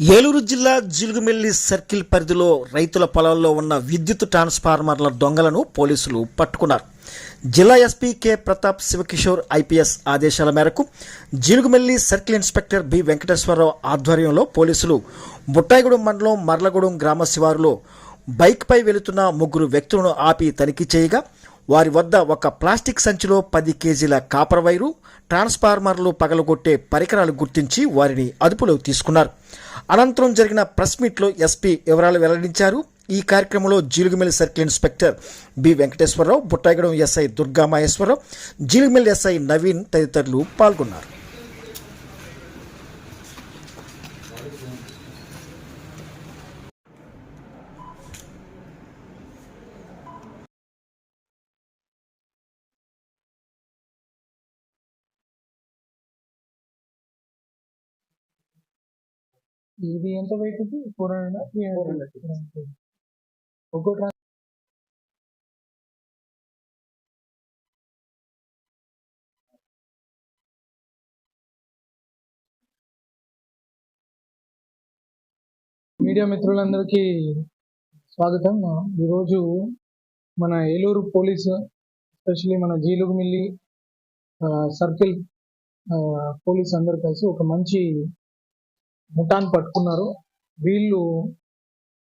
ఏలూరు జిల్లా జిలుగుమెల్లి సర్కిల్ పరిధిలో రైతుల పొలాల్లో ఉన్న విద్యుత్ ట్రాన్స్ఫార్మర్ల దొంగలను పోలీసులు పట్టుకున్నారు. జిల్లా SP K Pratap Sivakishore IPS ఆదేశాల మేరకు Jilugumilli circle inspector B Venkateswararao ఆధ్వర్యంలో పోలీసులు బుట్టాయిగూడెం మండలం మర్లగూడెం గ్రామ శివారులో బైక్పై వెళుతున్న ముగ్గురు వ్యక్తులను ఆపి తనిఖీ చేయగా వారి వద్ద ఒక ప్లాస్టిక్ సంచిలో పది కేజీల కాపర్ వైరు ట్రాన్స్ఫార్మర్లు పగలగొట్టే పరికరాలు గుర్తించి వారిని అదుపులోకి తీసుకున్నారు. అనంతరం జరిగిన ప్రెస్ మీట్లో ఎస్పీ వివరాలు వెల్లడించారు. ఈ కార్యక్రమంలో Jilugumilli circle inspector B Venkateswararao Buttayagudem SI Durga Maheswararao SI Naveen తదితరులు పాల్గొన్నారు. ఇది ఎంత వెయిట్ ఇది ఫోర్ హండ్రెడ్. Three hundred. ఒక్కో ట్రాన్స్ మీడియా మిత్రులందరికీ స్వాగతం. ఈరోజు మన ఏలూరు పోలీసు ఎస్పెషలీ మన జీలుగుమిల్లి సర్కిల్ పోలీస్ అందరు కలిసి ఒక మంచి ముఠాన్ని పట్టుకున్నారు. వీళ్ళు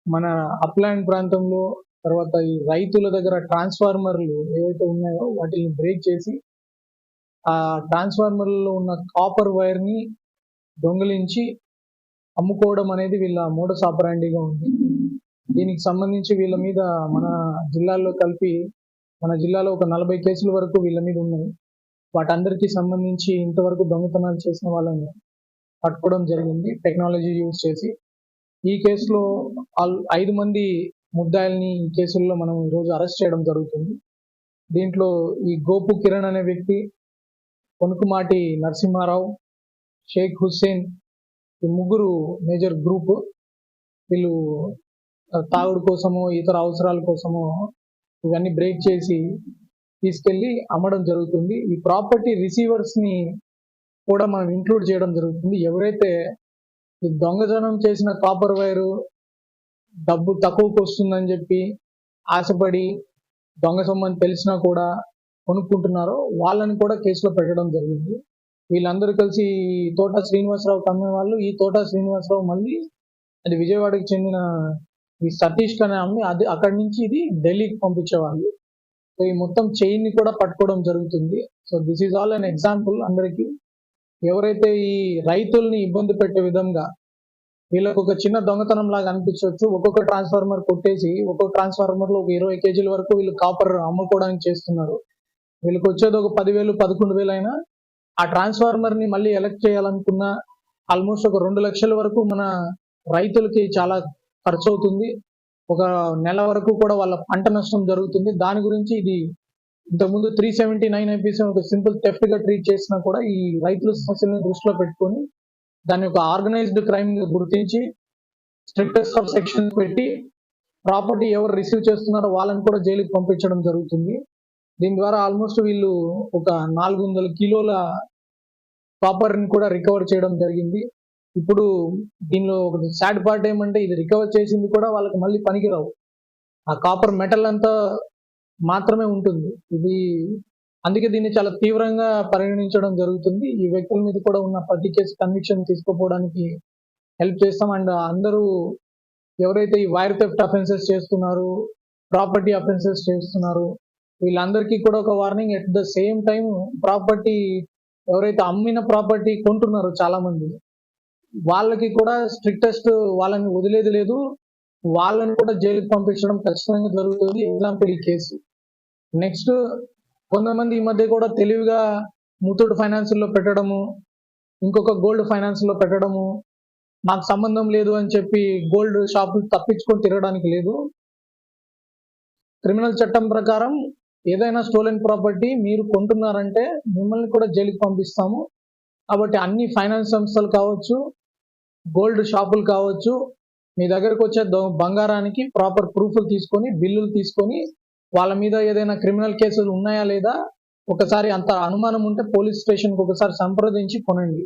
మన అప్లాండ్ ప్రాంతంలో తర్వాత ఈ రైతుల దగ్గర ట్రాన్స్ఫార్మర్లు ఏవైతే ఉన్నాయో వాటిని బ్రేక్ చేసి ఆ ట్రాన్స్ఫార్మర్లలో ఉన్న కాపర్ వైర్ని దొంగిలించి అమ్ముకోవడం అనేది వీళ్ళ మూడ సాపరాండిగా ఉంది. దీనికి సంబంధించి వీళ్ళ మీద మన జిల్లాల్లో కలిపి మన జిల్లాలో ఒక నలభై కేసుల వరకు వీళ్ళ మీద ఉన్నాయి. వాటందరికీ సంబంధించి ఇంతవరకు దొంగతనాలు చేసిన వాళ్ళని పట్టుకోవడం జరిగింది. టెక్నాలజీ యూజ్ చేసి ఈ కేసులో ఆల్ ఐదు మంది ముద్దాయిల్ని ఈ కేసుల్లో మనం ఈరోజు అరెస్ట్ చేయడం జరుగుతుంది. దీంట్లో ఈ గోపు కిరణ్ అనే వ్యక్తి కొనుకుమాటి నరసింహారావు షేక్ హుస్సేన్ ఈ ముగ్గురు మేజర్ గ్రూప్. వీళ్ళు తాగుడు కోసమో ఇతర అవసరాల కోసము ఇవన్నీ బ్రేక్ చేసి తీసుకెళ్ళి అమ్మడం జరుగుతుంది. ఈ ప్రాపర్టీ రిసీవర్స్ని కూడా మనం ఇంక్లూడ్ చేయడం జరుగుతుంది. ఎవరైతే ఈ దొంగజనం చేసిన కాపర్ వైరు డబ్బు తక్కువకు వస్తుందని చెప్పి ఆశపడి దొంగ సొమ్మని తెలిసినా కూడా కొనుక్కుంటున్నారో వాళ్ళని కూడా కేసులో పెట్టడం జరిగింది వీళ్ళందరూ కలిసి ఈ తోట శ్రీనివాసరావు అమ్మే వాళ్ళు ఈ తోట శ్రీనివాసరావు మళ్ళీ అది విజయవాడకి చెందిన ఈ సతీష్ అనే అమ్మి అది అక్కడి నుంచి ఇది ఢిల్లీకి పంపించేవాళ్ళు సో ఈ మొత్తం చైన్ని కూడా పట్టుకోవడం జరుగుతుంది. So this is all an example అందరికీ. ఎవరైతే ఈ రైతుల్ని ఇబ్బంది పెట్టే విధంగా వీళ్ళకు ఒక చిన్న దొంగతనం లాగా అనిపించవచ్చు. ఒక్కొక్క ట్రాన్స్ఫార్మర్ కొట్టేసి ఒక్కొక్క ట్రాన్స్ఫార్మర్లో ఒక ఇరవై కేజీల వరకు వీళ్ళు కాపర్ అమ్ముకోవడానికి చేస్తున్నారు. వీళ్ళకి వచ్చేది ఒక పదివేలు పదకొండు వేలు అయినా ఆ ట్రాన్స్ఫార్మర్ని మళ్ళీ ఎలక్ట్ చేయాలనుకున్న ఆల్మోస్ట్ ఒక రెండు లక్షల వరకు మన రైతులకి చాలా ఖర్చు అవుతుంది ఒక నెల వరకు కూడా వాళ్ళ పంట నష్టం జరుగుతుంది. దాని గురించి ఇది ఇంతకుముందు త్రీ సెవెంటీ నైన్ ఐపీసీ ఒక సింపుల్ థెఫ్ట్గా ట్రీట్ చేసినా కూడా ఈ రైతుల సమస్యలను దృష్టిలో పెట్టుకొని దాన్ని ఒక ఆర్గనైజ్డ్ క్రైమ్ గుర్తించి స్ట్రిక్టెస్ట్ ఆఫ్ సెక్షన్ పెట్టి ప్రాపర్టీ ఎవరు రిసీవ్ చేస్తున్నారో వాళ్ళని కూడా జైలుకి పంపించడం జరుగుతుంది. దీని ద్వారా ఆల్మోస్ట్ వీళ్ళు ఒక నాలుగు వందల కిలోల కాపర్ని కూడా రికవర్ చేయడం జరిగింది. ఇప్పుడు దీనిలో ఒక సాడ్ పార్ట్ ఏమంటే ఇది రికవర్ చేసింది కూడా వాళ్ళకి మళ్ళీ పనికిరావు. ఆ కాపర్ మెటల్ అంతా మాత్రమే ఉంటుంది. ఇది అందుకే దీన్ని చాలా తీవ్రంగా పరిగణించడం జరుగుతుంది. ఈ వ్యక్తుల మీద కూడా ఉన్న ప్రతి కేసు కన్విక్షన్ తీసుకోపోవడానికి హెల్ప్ చేస్తాం. అండ్ అందరూ ఎవరైతే ఈ వైర్ థెఫ్ట్ అఫెన్సెస్ చేస్తున్నారు ప్రాపర్టీ అఫెన్సెస్ చేస్తున్నారు వీళ్ళందరికీ కూడా ఒక warning. At the same time property ఎవరైతే అమ్మిన ప్రాపర్టీ కొంటున్నారో చాలా మంది వాళ్ళకి కూడా స్ట్రిక్టెస్ట్ వాళ్ళని వదిలేది లేదు. వాళ్ళని కూడా జైలుకి పంపించడం ఖచ్చితంగా జరుగుతుంది. ఎగ్జాంపుల్ ఈ కేసు. నెక్స్ట్ కొంతమంది ఈ మధ్య కూడా తెలివిగా ముతూట్ ఫైనాన్స్లో పెట్టడము ఇంకొక గోల్డ్ ఫైనాన్స్లో పెట్టడము నాకు సంబంధం లేదు అని చెప్పి గోల్డ్ షాపులు తప్పించుకొని తిరగడానికి లేదు. క్రిమినల్ చట్టం ప్రకారం ఏదైనా స్టోలెన్ ప్రాపర్టీ మీరు కొంటున్నారంటే మిమ్మల్ని కూడా జైలుకి పంపిస్తాము. కాబట్టి అన్ని ఫైనాన్స్ సంస్థలు కావచ్చు గోల్డ్ షాపులు కావచ్చు మీ దగ్గరకు వచ్చే బంగారానికి ప్రాపర్ ప్రూఫ్లు తీసుకొని బిల్లులు తీసుకొని వాళ్ళ మీద ఏదైనా క్రిమినల్ కేసులు ఉన్నాయా లేదా? ఒకసారి అంత అనుమానం ఉంటే పోలీస్ స్టేషన్కి ఒకసారి సంప్రదించి కొనండి.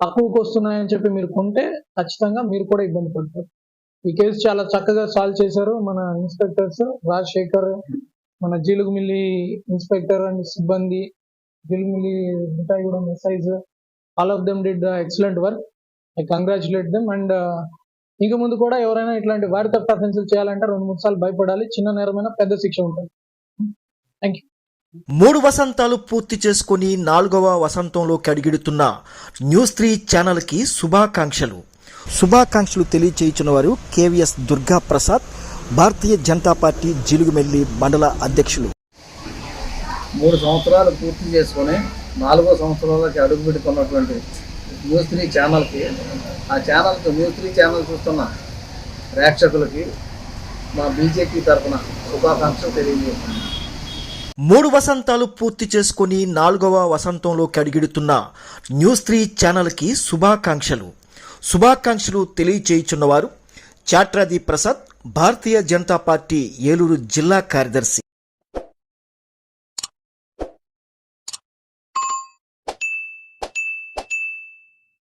తక్కువకు వస్తున్నాయని చెప్పి మీరు కొంటే ఖచ్చితంగా మీరు కూడా ఇబ్బంది పడతారు. ఈ కేసు చాలా చక్కగా సాల్వ్ చేశారు మన ఇన్స్పెక్టర్స్ రాజశేఖర్ మన జీలుగుమిల్లి ఇన్స్పెక్టర్ అండ్ సిబ్బంది Jilugumilli Mithayigudem SIs all of them did excellent work. I congratulate them and ఇంక ముందు కూడా ఎవరైనా ఇట్లాంటి వారి తప్ప అఫెన్సులు చేయాలంటే రెండు మూడు సార్లు భయపడాలి. చిన్న నేరమైన పెద్ద శిక్ష ఉంటుంది. థ్యాంక్ యూ మూడు వసంతాలు పూర్తి చేసుకుని నాలుగవ వసంతంలోకి అడుగిడుతున్న న్యూస్ త్రీ ఛానల్కి శుభాకాంక్షలు. శుభాకాంక్షలు తెలియచేయుచున్న వారు కేవీఎస్ దుర్గా ప్రసాద్ భారతీయ జనతా పార్టీ జిలుగుమెల్లి మండల అధ్యక్షులు. మూడు సంవత్సరాలు పూర్తి చేసుకొని నాలుగో సంవత్సరాలకి అడుగు పెట్టుకున్నటువంటి న్యూస్ త్రీ ఛానల్కి ఆ ఛానల్కి న్యూస్ త్రీ ఛానల్ చూస్తున్న ప్రేక్షకులకి మా బీజేపీ తరఫున శుభాకాంక్షలు తెలియజేస్తున్నాను. మూడు వసంతాలు పూర్తి చేసుకుని నాలుగవ వసంతంలోకి అడుగిడుతున్న న్యూస్ త్రీ ఛానల్కి శుభాకాంక్షలు. శుభాకాంక్షలు తెలియచేయుచున్నవారు చాట్రాది ప్రసాద్ భారతీయ జనతా పార్టీ ఏలూరు జిల్లా కార్యదర్శి.